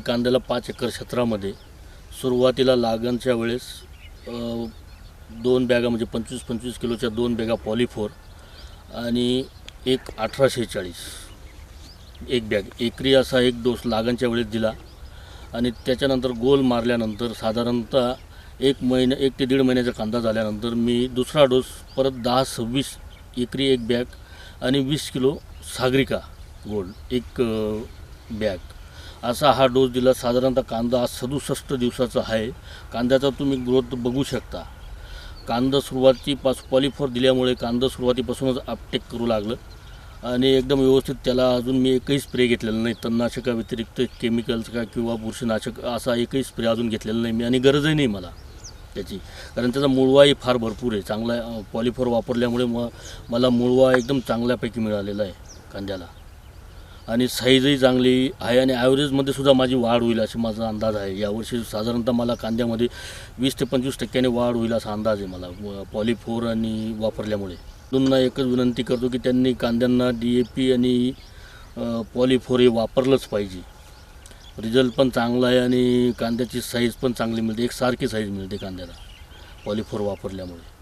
कांद्याला पाच एकर क्षेत्रामध्ये सुरुवातीला लागणच्या वेळेस दोन बॅगा म्हणजे पंचवीस पंचवीस किलोच्या दोन बॅगा पॉलिफोर आणि एक अठराशे चाळीस. एक बॅग. एकरी असा एक डोस लागणच्या वेळेस दिला आणि त्याच्यानंतर गोल मारल्यानंतर साधारणतः एक महिना एक ते दीड महिन्याचा कांदा झाल्यानंतर मी दुसरा डोस परत दहा सव्वीस एकरी एक बॅग आणि वीस किलो सागरिका गोल्ड एक बॅग. असा हा डोस दिला. साधारणतः कांदा आज सदुसष्ट दिवसाचा आहे. कांद्याचा तुम्ही ग्रोथ बघू शकता. कांदा सुरुवातीपास पॉलिफॉर दिल्यामुळे कांदा सुरुवातीपासूनच आपटेक करू लागलं. आणि एकदम व्यवस्थित त्याला अजून मी एकही स्प्रे घेतलेला नाही. तणनाशकाव्यतिरिक्त केमिकल्स का किंवा बुरशीनाशक असा एकही स्प्रे अजून घेतलेला नाही मी. आणि गरजही नाही मला त्याची. कारण त्याचा मुळवाही फार भरपूर आहे. चांगला पॉलिफॉर वापरल्यामुळे म मला मुळवा एकदम चांगल्यापैकी मिळालेला आहे कांद्याला. आणि साईजही चांगली आहे आणि ॲव्हरेजमध्ये सुद्धा माझी वाढ होईल अशी माझा अंदाज आहे. यावर्षी साधारणतः मला कांद्यामध्ये वीस ते पंचवीस टक्क्याने वाढ होईल असा अंदाज आहे मला. पॉलिफोर आणि वापरल्यामुळे. दोनना एकच विनंती करतो की त्यांनी कांद्यांना डी ए पी आणि पॉलिफोर हे वापरलंच पाहिजे. रिझल्ट पण चांगला आहे आणि कांद्याची साईज पण चांगली मिळते. एक सारखी साईज मिळते कांद्याला. पॉलिफोर वापरल्यामुळे.